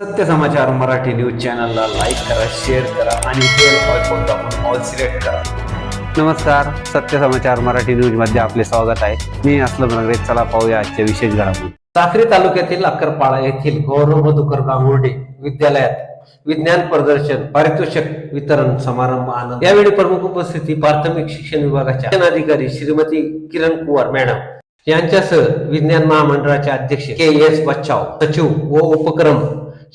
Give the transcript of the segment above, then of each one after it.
सत्य समाचार मराठी न्यूज चॅनलला लाईक करा शेअर करा आणि बेल आयकॉन दाबून ऑल सिलेक्ट करा. नमस्कार सत्य समाचार मराठी न्यूजमध्ये आपले स्वागत आहे. मी असलम नगरे चला पाहूया आजच्या विशेष घडामोडी. साखरी तालुक्यातील अक्करपाळा येथील गौरव मधुकर गांगुर्डे विद्यालयात विज्ञान प्रदर्शन पारितोषिक वितरण समारंभ आनंद. यावेळी प्रमुख उपस्थिती प्राथमिक शिक्षण विभागाच्या शिक्षणाधिकारी श्रीमती किरण कुवार मॅडम. यांच्यासह विज्ञान महामंडळाचे अध्यक्ष के एस बच्चाव सचिव व उपक्रम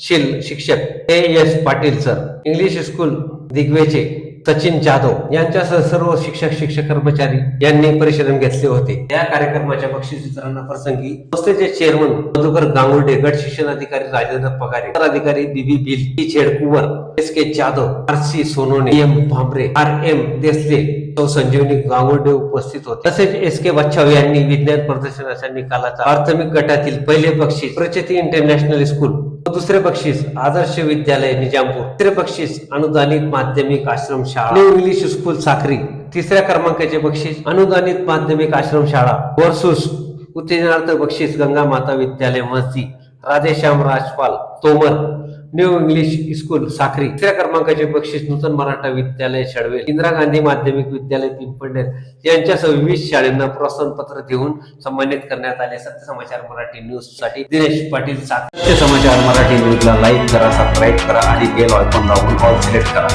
शील शिक्षक A S Patil sir English school दिग्वेचे Sachin Jadhav यांच्यासह सर्व शिक्षक शिक्षक कर्मचारी यांनी परिषदन घेतले होते. या कार्यक्रमाच्या बक्षीस वितरणा प्रसंगी संस्थेचे चेअरमन मधुकर गांगुर्डे गट शिक्षण अधिकारी राजेंद्र पगारे अधिकारी बीबी बिल टी छेड S K Jadhav R C Sonone M Bhambare R M Desale तो संजीवनी गांगुर्डे उपस्थित होते. तसेच एस के बच्छाव यांनी विज्ञान प्रदर्शनाच्या निकालाचा प्राथमिक गटातील पहिले बक्षीस प्रचिती इंटरनॅशनल स्कूल दुसरे बक्षीस आदर्श विद्यालय निजामपूर. तिसरे बक्षीस अनुदानित माध्यमिक आश्रम शाळा. इंग्लिश स्कूल साखरी तिसऱ्या क्रमांकाचे बक्षीस अनुदानित माध्यमिक आश्रम शाळा. वर्सुस. उत्तेजनार्थ बक्षीस गंगा माता विद्यालय मस्जिद. Radheshyam Rajpal Tomar. New English school Sakhari. तिसऱ्या क्रमांकाचे बक्षीस नूतन मराठा विद्यालय शडवेल इंदिरा गांधी माध्यमिक विद्यालय पिंपळनेर. यांच्यासह वीस शाळेंना प्रोत्साहन पत्र देऊन सन्मानित करण्यात आले. सत्य समाचार मराठी न्यूजसाठी दिनेश पाटील सत्य समाचार मराठी न्यूजला लाईक करा सबस्क्राईब करा आणि बेल आयकॉन दाबून ऑल सिलेक्ट करा.